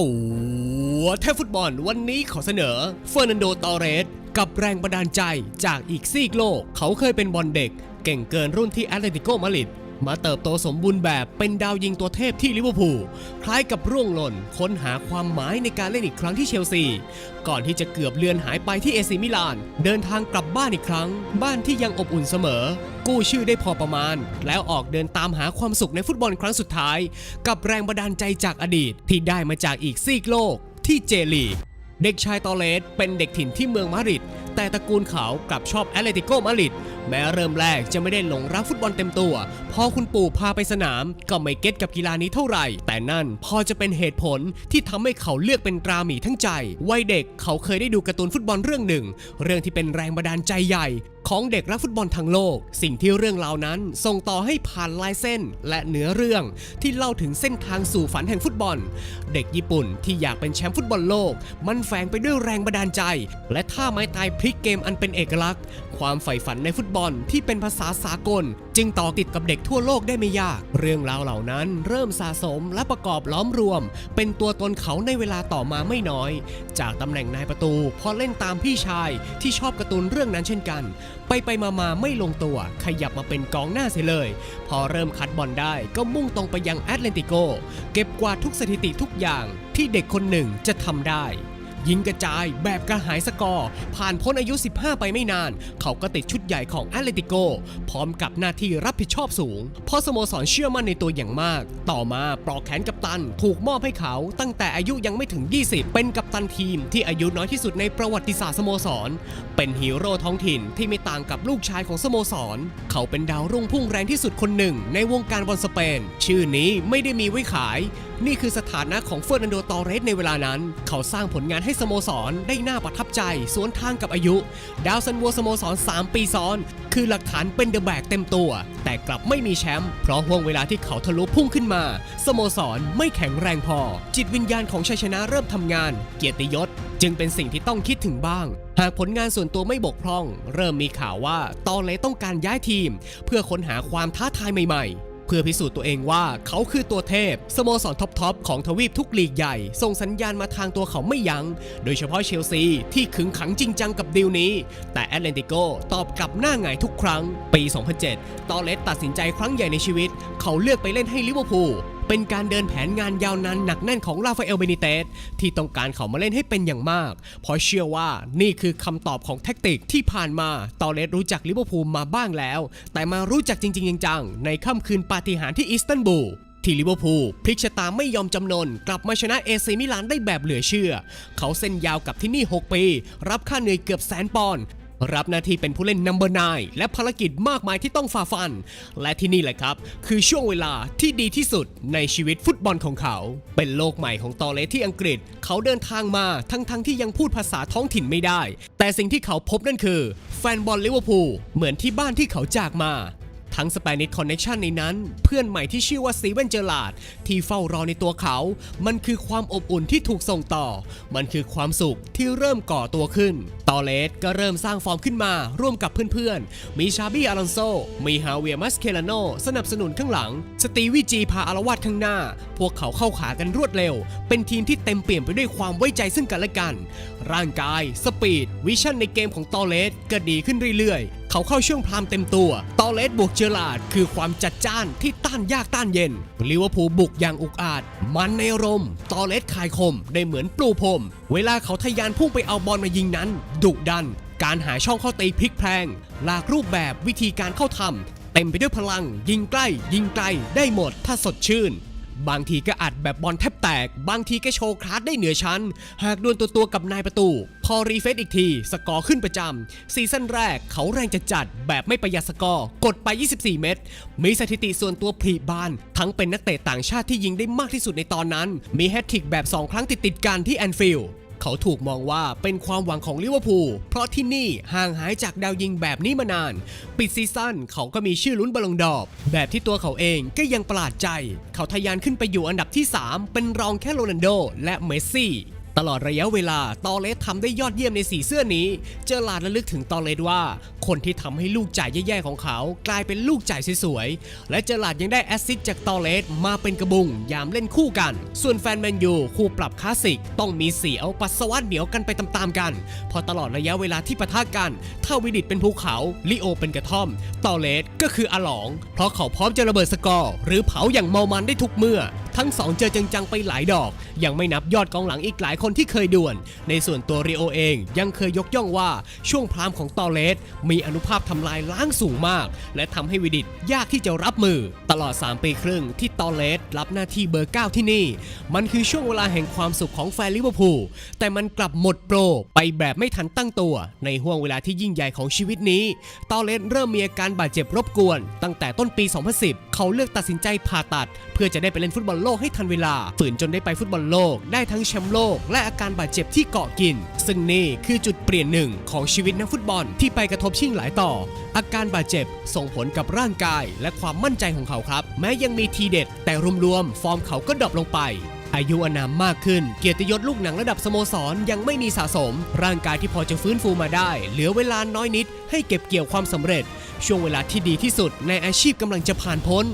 ตัวเทพฟุตบอลวันนี้ขอเสนอเฟอร์นันโด ตอเรส กับแรงบันดาลใจจากอีกซีกโลก เขาเคยเป็นบอลเด็ก เก่งเกินรุ่นที่แอตเลติโกมาดริด มาเติบโตสมบูรณ์แบบเป็นดาวยิงตัวเทพที่ลิเวอร์พูลคล้ายกับร่วงหล่นค้นหาความหมายในการเล่นอีกครั้งที่เชลซี ก่อนที่จะเกือบเลือนหายไปที่เอซิมิลาน เดินทางกลับบ้านอีกครั้ง บ้านที่ยังอบอุ่นเสมอ กู้ชื่อได้พอประมาณ แล้วออกเดินตามหาความสุขในฟุตบอลครั้งสุดท้าย กับแรงบันดาลใจจากอดีต ที่ได้มาจากอีกซีกโลกที่เจลีเด็กชายตอเลสเป็นเด็กถิ่นที่เมืองมาดริด แต่ตระกูลเขากลับชอบแอตเลติโกมาดริดแม้เริ่มแรกจะไม่ได้หลงรักฟุตบอลเต็มตัว พอคุณปู่พาไปสนาม ก็ไม่เก็ตกับกีฬานี้เท่าไหร่ แต่นั่นพอจะเป็นเหตุผลที่ทำให้เขาเลือกเป็นตราหมีทั้งใจ วัยเด็กเขาเคยได้ดูการ์ตูนฟุตบอลเรื่องหนึ่ง เรื่องที่เป็นแรงบันดาลใจใหญ่ ของเด็กรักฟุตบอลทั้งโลก สิ่งที่เรื่องราวนั้นส่งต่อให้ผ่านลายเส้นและเนื้อเรื่องที่เล่าถึงเส้นทางสู่ฝันแห่งฟุตบอล เด็กญี่ปุ่นที่อยากเป็นแชมป์ฟุตบอลโลก มันแฝงไปด้วยแรงบันดาลใจ และท่าไม้ตายพลิกเกมอันเป็นเอกลักษณ์ ความใฝ่ฝันในฟุตบอลที่เป็นภาษาสากล จึงต่อติดกับเด็กทั่วโลกได้ไม่ยาก เรื่องราวเหล่านั้นเริ่มสะสมและประกอบล้อมรวม เป็นตัวตนเขาในเวลาต่อมาไม่น้อย จากตำแหน่งนายประตูพอเล่นตามพี่ชายที่ชอบการ์ตูนเรื่องนั้นเช่นกัน ไปไปมามาไม่ลงตัว ขยับมาเป็นกองหน้าเสียเลย พอเริ่มคัดบอลได้ก็มุ่งตรงไปยังแอตเลติโก เก็บกวาดทุกสถิติทุกอย่างที่เด็กคนหนึ่งจะทำได้ ยิงกระจายแบบกระหายสกอร์ ผ่านพ้นอายุ 15 ไปไม่นาน เขาก็ติดชุดใหญ่ของแอตเลติโก พร้อมกับหน้าที่รับผิดชอบสูง เพราะสโมสรเชื่อมั่นในตัวอย่างมาก ต่อมาปลอกแขนกัปตัน ถูกมอบให้เขาตั้งแต่อายุยังไม่ถึง 20 เป็นกัปตันทีมที่อายุน้อยที่สุดในประวัติศาสตร์สโมสร เป็นฮีโร่ท้องถิ่นที่ไม่ต่างกับลูกชายของสโมสร เขาเป็นดาวรุ่งพุ่งแรงที่สุดคนหนึ่ง ในวงการบอลสเปน ชื่อนี้ไม่ได้มีไว้ขาย นี่คือสถานะของเฟอร์นันโด ตอเรสในเวลานั้น เขาสร้างผลงานให้สโมสรได้หน่าประทับใจ สวนทางกับอายุ ดาวซันวัวสโมสร 3 ปีซ้อน คือหลักฐานเป็นเดอะแบกเต็มตัว แต่กลับไม่มีแชมป์เพราะห่วงเวลาที่เขาทะลุพุ่งขึ้นมา สโมสรไม่แข็งแรงพอ จิตวิญญาณของชัยชนะเริ่มทำงาน เกียรติยศ จึงเป็นสิ่งที่ต้องคิดถึงบ้าง หากผลงานส่วนตัวไม่บกพร่อง เริ่มมีข่าวว่าตอนเลต้องการย้ายทีม เพื่อค้นหาความท้าทายใหม่ ๆ เพื่อพิสูจน์ตัวเองว่าเขาคือตัวเทพ สโมสรท็อปๆของทวีปทุกลีกใหญ่ ส่งสัญญาณมาทางตัวเขาไม่ยัง้ง โดยเฉพาะเชลซีที่ขึงขังจริงจังกับดีลนี้ แต่แอตเลนติโกตอบกลับหน้าหงายทุกครั้ง ปี 2007 ตอเลสตัดสินใจครั้งใหญ่ในชีวิต เขาเลือกไปเล่นให้ลิเวอร์พูล เป็นการเดินแผนงานยาวนานหนักแน่นของราฟาเอลเบนิเตสที่ต้องการเขามาเล่นให้เป็นอย่างมาก เพราะเชื่อว่านี่คือคำตอบของแท็กติกที่ผ่านมาตอเลสรู้จักลิเวอร์พูลมาบ้างแล้ว แต่มารู้จักจริง ๆ จังๆในค่ำคืนปาฏิหาริย์ที่อิสตันบูลที่ลิเวอร์พูลพลิกชะตาไม่ยอมจำนน กลับมาชนะเอซีมิลานได้แบบเหลือเชื่อ เขาเส้นยาวกับที่นี่ 6 ปี รับค่าเหนื่อยเกือบแสนปอนด์ รับหน้าที่เป็นผู้เล่นนัมเบอร์นและภารกิจมากมายที่ต้องฝ่าฟัน และที่นี่แหละครับ คือช่วงเวลาที่ดีที่สุดในชีวิตฟุตบอลของเขา เป็นโลกใหม่ของตอเลสที่อังกฤษ เขาเดินทางมาทั้งๆทที่ยังพูดภาษาท้องถิ่นไม่ได้ แต่สิ่งที่เขาพบนั่นคือ แฟนบอลลิเวอร์พูลเหมือนที่บ้านที่เขาจากมา ทั้งสเปนิชคอนเน t ชันในนั้น เพื่อนใหม่ที่ชื่อว่าซีเวนเจอร์ลาดที่เฝ้ารอในตัวเขา มันคือความอบอุ่นที่ถูกส่งต่อ มันคือความสุขที่เริ่มก่อตัวขึ้น ตอเลสก็เริ่มสร้างฟอร์มขึ้นมา ร่วมกับเพื่อนๆ มีชาบี้อารอนโซ มีฮาเวียมัสเคลาโนสนับสนุนข้างหลัง สตีวีจีพาอารวาดข้างหน้า พวกเขาเข้าขากันรวดเร็ว เป็นทีมที่เต็มเปี่ยมไปด้วยความไว้ใจซึ่งกันและกัน ร่างกาย สปีด วิชั่นในเกมของตอเลสก็ดีขึ้นเรื่อยๆ เขาเข้าช่วงพรามเต็มตัว ตอเลสบวกเจอร์ลาดคือความจัดจ้านที่ต้านยากต้านเย็นลิเวอร์พูลบุกอย่างอุกอาจ มันในรม ตอเลสคายคมได้เหมือนปลูพรม เวลาเขาทะยานพุ่งไปเอาบอลมายิงนั้น ดุดัน การหาช่องเข้าตีพลิกแพลง หลากรูปแบบวิธีการเข้าทำเต็มไปด้วยพลัง ยิงใกล้ ยิงไกลได้หมดถ้าสดชื่น บางทีก็อัดแบบบอลแทบแตก บางทีก็โชว์คลาสได้เหนือชั้น หากดวลตัวตัวกับนายประตู พอรีเฟซอีกที สกอร์ขึ้นประจำซีซั่นแรกเขาแรงจะจัดแบบไม่ประหยัดสกอร์ กดไป 24 เม็ดมีสถิติส่วนตัวผลีบาน ทั้งเป็นนักเตะต่างชาติที่ยิงได้มากที่สุดในตอนนั้น มีแฮตทริกแบบ 2 ครั้งติดติดกันที่แอนฟิลด์ เขาถูกมองว่าเป็นความหวังของลิเวอร์พูลเพราะที่นี่ห่างหายจากดาวยิงแบบนี้มานาน ปิดซีซั่นเขาก็มีชื่อลุ้นบอลงดอบ แบบที่ตัวเขาเองก็ยังประหลาดใจ เขาทะยานขึ้นไปอยู่อันดับที่ 3 เป็นรองแค่โรนัลโดและเมสซี่ ตลอดระยะเวลาตอเลสทำได้ยอดเยี่ยมในสีเสื้อนี้ เจอลาดระลึกถึงตอเลสว่า คนที่ทำให้ลูกจ่ายแย่ๆของเขา กลายเป็นลูกจ่ายสวยๆ และเจอลาดยังได้แอสซิสต์จากตอเลสมาเป็นกระบุง ยามเล่นคู่กัน ส่วนแฟนแมนยูคู่ปรับคลาสสิก ต้องมีเสียวปัสสาวะเหนียวกันไปตามๆกัน พอตลอดระยะเวลาที่ปะทะกันถ้าวิดิตเป็นภูเขาลิโอเป็นกระท่อมตอเลสก็คืออลอง เพราะเขาพร้อมจะระเบิดสกอร์หรือเผาอย่างเมามันได้ทุกเมื่อ ทั้งสองเจอจังๆไปหลายดอก ยังไม่นับยอดกองหลังอีกหลายคนคนที่เคยด่วน ในส่วนตัวริโอเองยังเคยยกย่องว่าช่วงพรามของตอเลสมีอนุภาพทำลายล้างสูงมาก และทำให้วิดิตยากที่จะรับมือ ตลอด 3 ปีครึ่งที่ตอเลสรับหน้าที่เบอร์ 9 ที่นี่ มันคือช่วงเวลาแห่งความสุขของแฟนลิเวอร์พูลแต่มันกลับหมดโปรไปแบบไม่ทันตั้งตัว ในห่วงเวลาที่ยิ่งใหญ่ของชีวิตนี้ ตอเลสเริ่มมีอาการบาดเจ็บรบกวน ตั้งแต่ต้นปี 2010 เขาเลือกตัดสินใจผ่าตัด เพื่อจะได้ไปเล่นฟุตบอลโลกให้ทันเวลา ฝืนจนได้ไปฟุตบอลโลกได้ทั้งแชมป์โลกและอาการบาดเจ็บที่เกาะกิน ซึ่งนี่คือจุดเปลี่ยนหนึ่งของชีวิตนักฟุตบอลที่ไปกระทบชิ่งหลายต่อ อาการบาดเจ็บส่งผลกับร่างกาย และความมั่นใจของเขาครับ แม้ยังมีทีเด็ด แต่รวมๆฟอร์มเขาก็ดรอปลงไปอายุอานามมากขึ้น เกียรติยศลูกหนังระดับสโมสรยังไม่มีสะสม ร่างกายที่พอจะฟื้นฟูมาได้ เหลือเวลาน้อยนิด ให้เก็บเกี่ยวความสำเร็จ ช่วงเวลาที่ดีที่สุดในอาชีพกำลังจะผ่านพ้น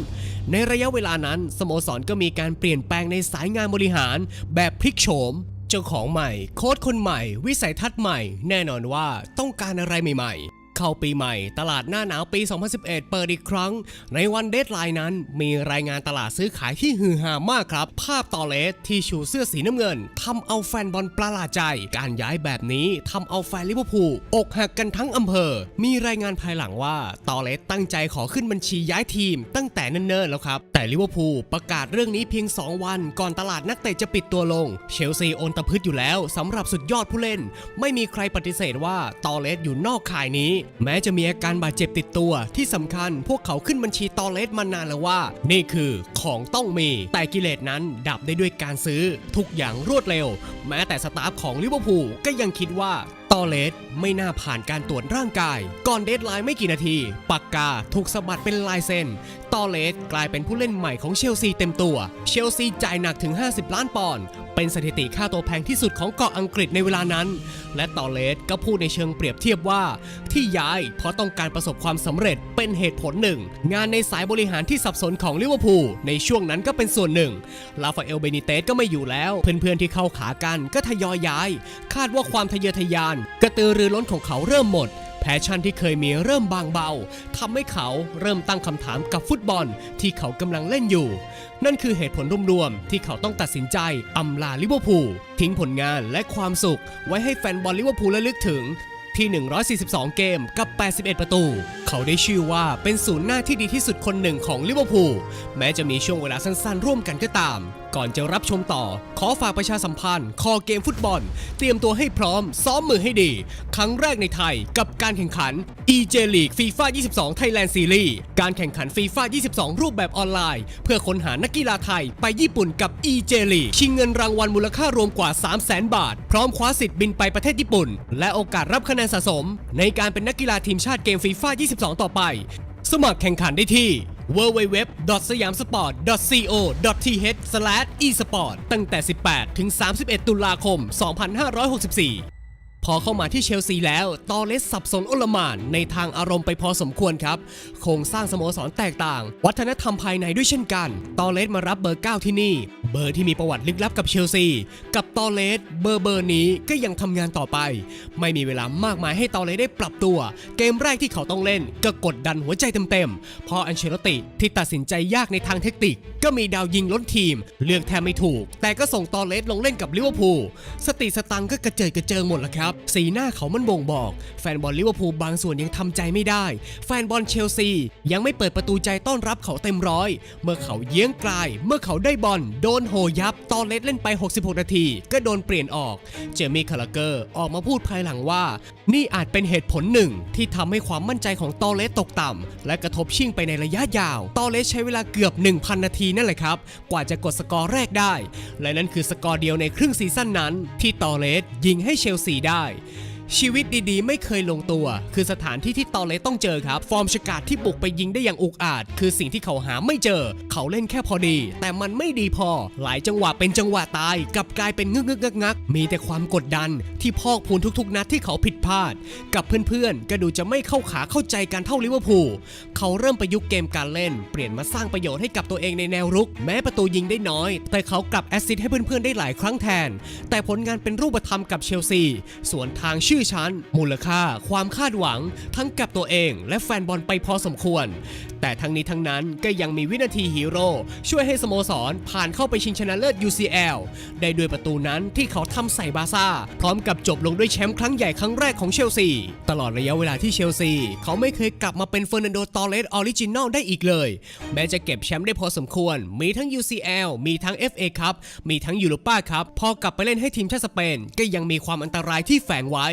ในระยะเวลานั้น สโมสรก็มีการเปลี่ยนแปลงในสายงานบริหารแบบพลิกโฉม เจ้าของใหม่ โค้ดคนใหม่ วิสัยทัศน์ใหม่ แน่นอนว่าต้องการอะไรใหม่ ๆ เข้าปีใหม่ ตลาดหน้าหนาวปี 2011 เปิดอีกครั้ง ในวันเดทไลน์นั้น มีรายงานตลาดซื้อขายที่ฮือฮามากครับ ภาพตอเลสที่ชูเสื้อสีน้ำเงินทำเอาแฟนบอลประหลาดใจ การย้ายแบบนี้ทำเอาแฟนลิเวอร์พูลอกหักกันทั้งอำเภอ มีรายงานภายหลังว่าตอเลสตั้งใจขอขึ้นบัญชีย้ายทีม ตั้งแต่เนิ่นๆแล้วครับ แต่ลิเวอร์พูลประกาศเรื่องนี้เพียง 2 วัน ก่อนตลาดนักเตะจะปิดตัวลง เชลซีโอนตะพืชอยู่แล้วสำหรับสุดยอดผู้เล่น ไม่มีใครปฏิเสธว่าตอเลสอยู่นอกข่ายนี้แม้จะมีอาการบาดเจ็บติดตัวที่สำคัญ พวกเขาขึ้นบัญชีตอเลสมานานแล้วว่า นี่คือของต้องมี แต่กิเลสนั้นดับได้ด้วยการซื้อ ทุกอย่างรวดเร็ว แม้แต่สตาฟของลิเวอร์พูลก็ยังคิดว่าตอเลสไม่น่าผ่านการตรวจร่างกาย ก่อนเดทไลน์ไม่กี่นาที ปากกาถูกสะบัดเป็นลายเซ็น ตอเลสกลายเป็นผู้เล่นใหม่ของเชลซีเต็มตัว เชลซีจ่ายหนักถึง 50 ล้านปอนด์ เป็นสถิติค่าตัวแพงที่สุดของเกาะอังกฤษในเวลานั้น และตอเลสก็พูดในเชิงเปรียบเทียบว่า ที่ย้ายเพราะต้องการประสบความสำเร็จเป็นเหตุผลหนึ่ง งานในสายบริหารที่สับสนของลิเวอร์พูลในช่วงนั้นก็เป็นส่วนหนึ่ง ลาฟาเอลเบนิเตสก็ไม่อยู่แล้ว เพื่อนๆที่เข้าขากันก็ทยอยย้าย คาดว่าความทะเยอทะยาน กระตือรือร้นของเขาเริ่มหมด แพชชั่นที่เคยมีเริ่มบางเบาทำให้เขาเริ่มตั้งคำถามกับฟุตบอลที่เขากำลังเล่นอยู่ นั่นคือเหตุผลรวมๆที่เขาต้องตัดสินใจอำลาลิเวอร์พูลทิ้งผลงานและความสุข ไว้ให้แฟนบอลลิเวอร์พูลระลึกถึงที่ 142 เกมกับ 81 ประตู เขาได้ชื่อว่าเป็นศูนย์หน้าที่ดีที่สุดคนหนึ่งของลิเวอร์พูลแม้จะมีช่วงเวลาสั้นๆ ร่วมกันก็ตาม ก่อนจะรับชมต่อ ขอฝากประชาสัมพันธ์ คอเกมฟุตบอล เตรียมตัวให้พร้อม ซ้อมมือให้ดี ครั้งแรกในไทยกับการแข่งขัน EJ League FIFA 22 Thailand Series การแข่งขัน FIFA 22 รูปแบบออนไลน์ เพื่อค้นหานักกีฬาไทยไปญี่ปุ่นกับ EJ League ชิงเงินรางวัลมูลค่ารวมกว่า 300,000 บาท พร้อมคว้าสิทธิ์บินไปประเทศญี่ปุ่น และโอกาสรับคะแนนสะสม ในการเป็นนักกีฬาทีมชาติเกม FIFA 22ต่อไป สมัครแข่งขันได้ที่ www.siamsport.co.th/esport ตั้งแต่ 18 ถึง 31 ตุลาคม 2564 พอเข้ามาที่เชลซีแล้ว ตอเลสสับสนอลหมานในทางอารมณ์ไปพอสมควรครับ โครงสร้างสโมสรแตกต่าง วัฒนธรรมภายในด้วยเช่นกัน ตอเลสมารับเบอร์ 9 ที่นี่ เบอร์ที่มีประวัติลึกลับกับเชลซี กับตอเลสเบอร์เบอร์นี้ก็ยังทำงานต่อไป ไม่มีเวลามากมายให้ตอเลสได้ปรับตัว เกมแรกที่เขาต้องเล่น ก็กดดันหัวใจเต็มๆ พออันเชลติที่ตัดสินใจยากในทางเทคนิค ก็มีดาวยิงล้นทีม เลือกแทบไม่ถูก แต่ก็ส่งตอเลสลงเล่นกับลิเวอร์พูล สติสตังค์ก็กระเจิดกระเจิงหมดและครับสีหน้าเขามันบ่งบอก แฟนบอลลิเวอร์พูลบางส่วนยังทำใจไม่ได้ แฟนบอลเชลซี ยังไม่เปิดประตูใจต้อนรับเขาเต็มร้อย เมื่อเขาเยื้องกลาย เมื่อเขาได้บอลโดนโหยับ ตอเลสเล่นไป 66 นาที ก็โดนเปลี่ยนออก เจมี่คาราเกอร์ออกมาพูดภายหลังว่า นี่อาจเป็นเหตุผลหนึ่ง ที่ทำให้ความมั่นใจของตอเลสตกต่ำและกระทบชิ่งไปในระยะยาว ตอเลสใช้เวลาเกือบ 1,000 นาทีนั่นแหละครับ กว่าจะกดสกอร์แรกได้ และนั่นคือสกอร์เดียวในครึ่งซีซั่นนั้น ที่ตอเลสยิงให้เชลซีได้ได้ ชีวิตดีๆ ไม่เคยลงตัว คือสถานที่ที่ตอเลสต้องเจอครับ ฟอร์มฉกาจที่บุกไปยิงได้อย่างอุกอาจ คือสิ่งที่เขาหาไม่เจอ เขาเล่นแค่พอดี แต่มันไม่ดีพอ หลายจังหวะเป็นจังหวะตายกลับกลายเป็นงึกงึกงักงักมีแต่ความกดดันที่พอกพูนทุกๆ นัดที่เขาผิดพลาด กับเพื่อนๆ ก็ดูจะไม่เข้าขาเข้าใจกันเท่าลิเวอร์พูลเขาเริ่มประยุกต์เกมการเล่น เปลี่ยนมาสร้างประโยชน์ให้กับตัวเองในแนวรุก แม้ประตูยิงได้น้อย แต่เขากลับแอสซิสต์ให้เพื่อนๆได้หลายครั้งแทน แต่ผลงานเป็นรูปธรรมกับเชลซีส่วนทางชื่อชั้น มูลค่า ความคาดหวัง ทั้งกับตัวเองและแฟนบอลไปพอสมควร แต่ทั้งนี้ทั้งนั้นก็ยังมีวินาทีฮีโร่ช่วยให้สโมสรผ่านเข้าไปชิงชนะเลิศ UCL ได้ด้วยประตูนั้นที่เขาทำใส่บาซ่า พร้อมกับจบลงด้วยแชมป์ครั้งใหญ่ครั้งแรกของเชลซี ตลอดระยะเวลาที่เชลซี เขาไม่เคยกลับมาเป็นเฟอร์นันโด ตอเรสออริจินอลได้อีกเลย แม้จะเก็บแชมป์ได้พอสมควร มีทั้ง UCL มีทั้ง FA ครับมีทั้งยูโรป้าครับพอกลับไปเล่นให้ทีมชาติสเปนก็ยังมีความอันตรายที่แฝงไว้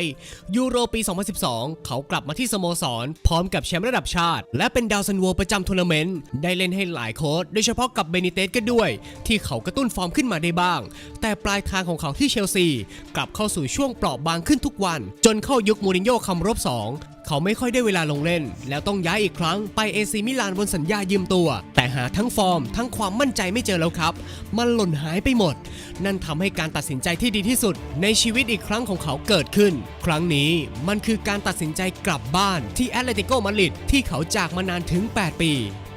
ยูโรปี 2012 เขากลับมาที่สโมสร พร้อมกับแชมป์ระดับชาติ และเป็นดาวซันโวประจำทัวร์นาเมนต์ ได้เล่นให้หลายโค้ดโดยเฉพาะกับเบนิเตสก็ด้วย ที่เขากระตุ้นฟอร์มขึ้นมาได้บ้าง แต่ปลายทางของเขาที่เชลซี กลับเข้าสู่ช่วงเปราะบางขึ้นทุกวัน จนเข้ายุคมูรินโญ่คำรบสอง เขาไม่ค่อยได้เวลาลงเล่น แล้วต้องย้ายอีกครั้งไปเอซีมิลานบนสัญญายืมตัว แต่หาทั้งฟอร์ม ทั้งความมั่นใจไม่เจอแล้วครับ มันหล่นหายไปหมด นั่นทำให้การตัดสินใจที่ดีที่สุด ในชีวิตอีกครั้งของเขาเกิดขึ้น ครั้งนี้มันคือการตัดสินใจกลับบ้านที่แอตเลติโกมาดริดที่เขาจากมานานถึง 8 ปี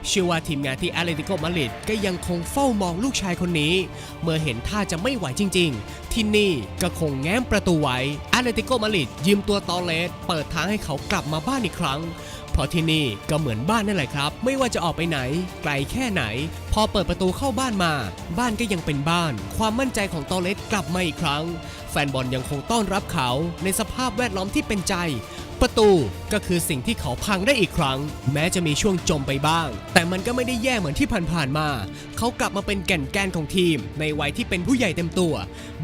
เชื่อว่าทีมงานที่แอตเลติโกมาดริดก็ยังคงเฝ้ามองลูกชายคนนี้ เมื่อเห็นท่าจะไม่ไหวจริง ๆ ที่นี่ก็คงแง้มประตูไว้แอตเลติโกมาดริดยืมตัวตอเลสเปิดทางให้เขากลับมาบ้านอีกครั้งเพราะที่นี่ก็เหมือนบ้านนั่นแหละครับ ไม่ว่าจะออกไปไหน ไกลแค่ไหน พอเปิดประตูเข้าบ้านมา บ้านก็ยังเป็นบ้าน ความมั่นใจของตอเลสกลับมาอีกครั้ง แฟนบอลยังคงต้อนรับเขาในสภาพแวดล้อมที่เป็นใจ ประตูก็คือสิ่งที่เขาพังได้อีกครั้ง แม้จะมีช่วงจมไปบ้าง แต่มันก็ไม่ได้แย่เหมือนที่ผ่านๆมา เขากลับมาเป็นแก่นแกนของทีม ในวัยที่เป็นผู้ใหญ่เต็มตัว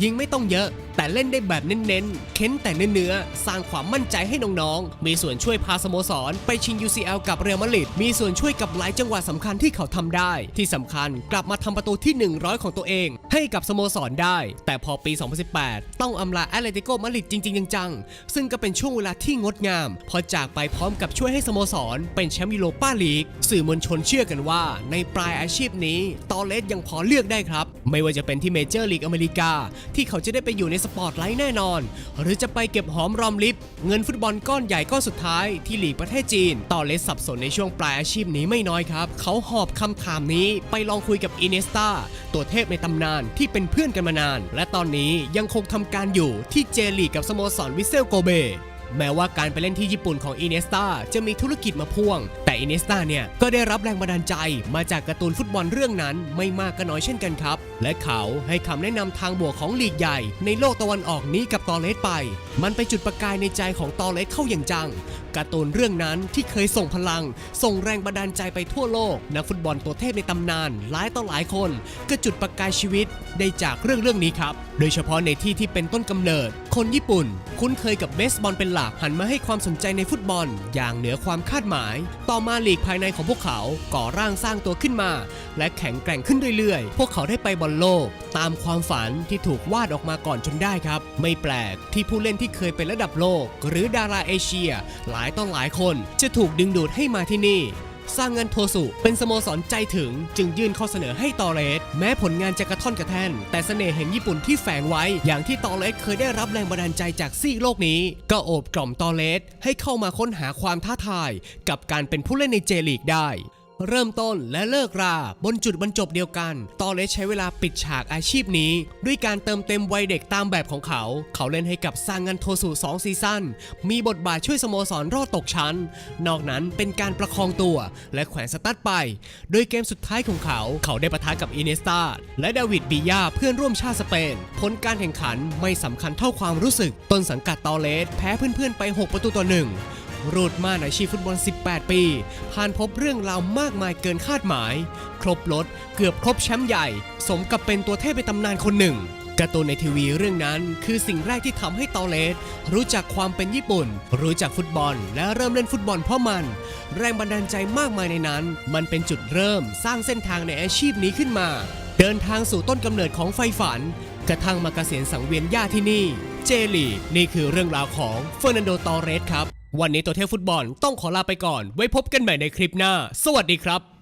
ยิงไม่ต้องเยอะ แต่เล่นได้แบบเน้นๆ เค้นแต่เนื้อๆสร้างความมั่นใจให้น้องๆ มีส่วนช่วยพาสโมสร ไปชิง UCL กับเรอัลมาดริดมีส่วนช่วยกับหลายจังหวะสำคัญที่เขาทำได้ ที่สำคัญกลับมาทำประตูที่ 100 ของตัวเอง ให้กับสโมสรได้ แต่พอปี 2018 ต้องอำลาแอตเลติโกมาดริดจริงๆจังๆซึ่งก็เป็นช่วงเวลาที่งดงามพอจากไปพร้อมกับช่วยให้สโมสร เป็นแชมป์ยูโรป้าลีก สื่อมวลชนเชื่อกันว่า ในปลายอาชีพนี้ตอเลสยังพอเลือกได้ครับ ไม่ว่าจะเป็นที่เมเจอร์ลีกอเมริกา ที่เขาจะได้ไปอยู่ในสปอตไลท์แน่นอน หรือจะไปเก็บหอมรอมริบ เงินฟุตบอลก้อนใหญ่ก้อนสุดท้ายที่ลีกประเทศจีน ตอเลสสับสนในช่วงปลายอาชีพนี้ไม่น้อยครับเขาหอบคำถามนี้ไปลองคุยกับอินเนสตาตัวเทพในตำนานที่เป็นเพื่อนกันมานาน และตอนนี้ยังคงทำการอยู่ที่เจลีกกับสโมสรวิเซลโกเบ แม้ว่าการไปเล่นที่ญี่ปุ่นของอินเนสตาจะมีธุรกิจมาพ่วง แต่อินเนสตาเนี่ย ก็ได้รับแรงบันดาลใจมาจากการ์ตูนฟุตบอลเรื่องนั้นไม่มากก็น้อยเช่นกันครับ และเขาให้คำแนะนำทางบวกของลีกใหญ่ ในโลกตะวันออกนี้กับตอเลสไป มันไปจุดประกายในใจของตอเลสเข้าอย่างจังการ์ตูนเรื่องนั้นที่เคยส่งพลัง ส่งแรงบันดาลใจไปทั่วโลก นักฟุตบอลตัวเทพในตำนาน หลายต่อหลายคน ก็จุดประกายชีวิตได้จากเรื่องเรื่องนี้ครับ โดยเฉพาะในที่ที่เป็นต้นกำเนิด คนญี่ปุ่น คุ้นเคยกับเบสบอลเป็นหลักหันมาให้ความสนใจในฟุตบอล อย่างเหนือความคาดหมาย ต่อมาลีกภายในของพวกเขาก่อร่างสร้างตัวขึ้นมา และแข็งแกร่งขึ้นเรื่อยๆ พวกเขาได้ไปบอลโลก ตามความฝันที่ถูกวาดออกมาก่อนจนได้ครับ ไม่แปลกที่ผู้เล่นที่เคยเป็นระดับโลก หรือดาราเอเชีย หลายต่อหลายคนจะถูกดึงดูดให้มาที่นี่ สร้างเงินโทสุ เป็นสโมสรใจถึงจึงยื่นข้อเสนอให้ตอเลสแม้ผลงานจะกระท่อนกระแท่น แต่เสน่ห์แห่งญี่ปุ่นที่แฝงไว้ อย่างที่ตอเลสเคยได้รับแรงบันดาลใจจากซีกโลกนี้ ก็โอบกล่อมตอเลสให้เข้ามาค้นหาความท้าทาย กับการเป็นผู้เล่นในเจลีกได้ เริ่มต้นและเลิกราบนจุดบรรจบเดียวกัน ตอเลสใช้เวลาปิดฉากอาชีพนี้ ด้วยการเติมเต็มวัยเด็กตามแบบของเขา เขาเล่นให้กับซางงันโทสุ2ซีซั่น มีบทบาทช่วยสโมสรรอดตกชั้น นอกนั้นเป็นการประคองตัวและแขวนสตั๊ดไป โดยเกมสุดท้ายของเขา เขาได้ปะทะกับอินเนสตาและดาวิดบียาเพื่อนร่วมชาติสเปน ผลการแข่งขันไม่สำคัญเท่าความรู้สึก ต้นสังกัดตอเลสแพ้เพื่อนๆไป 6 ประตูต่อหนึ่ง รูดม่านอาชีพฟุตบอล 18 ปี ผ่านพบเรื่องราวมากมายเกินคาดหมาย ครบรถเกือบครบแชมป์ใหญ่ สมกับเป็นตัวเทพในตำนานคนหนึ่งการ์ตูนในทีวีเรื่องนั้นคือสิ่งแรกที่ทำให้ตอเลสรู้จักความเป็นญี่ปุ่น รู้จักฟุตบอล และเริ่มเล่นฟุตบอลเพราะมัน แรงบันดาลใจมากมายในนั้น มันเป็นจุดเริ่มสร้างเส้นทางในอาชีพนี้ขึ้นมา เดินทางสู่ต้นกำเนิดของไฟฝัน กระทั่งมาเกษียณสังเวียนหญ้าที่นี่ เจลีนี่คือเรื่องราวของเฟอร์นันโดตอเรสครับ วันนี้ตัวเทพฟุตบอลต้องขอลาไปก่อน ไว้พบกันใหม่ในคลิปหน้า สวัสดีครับ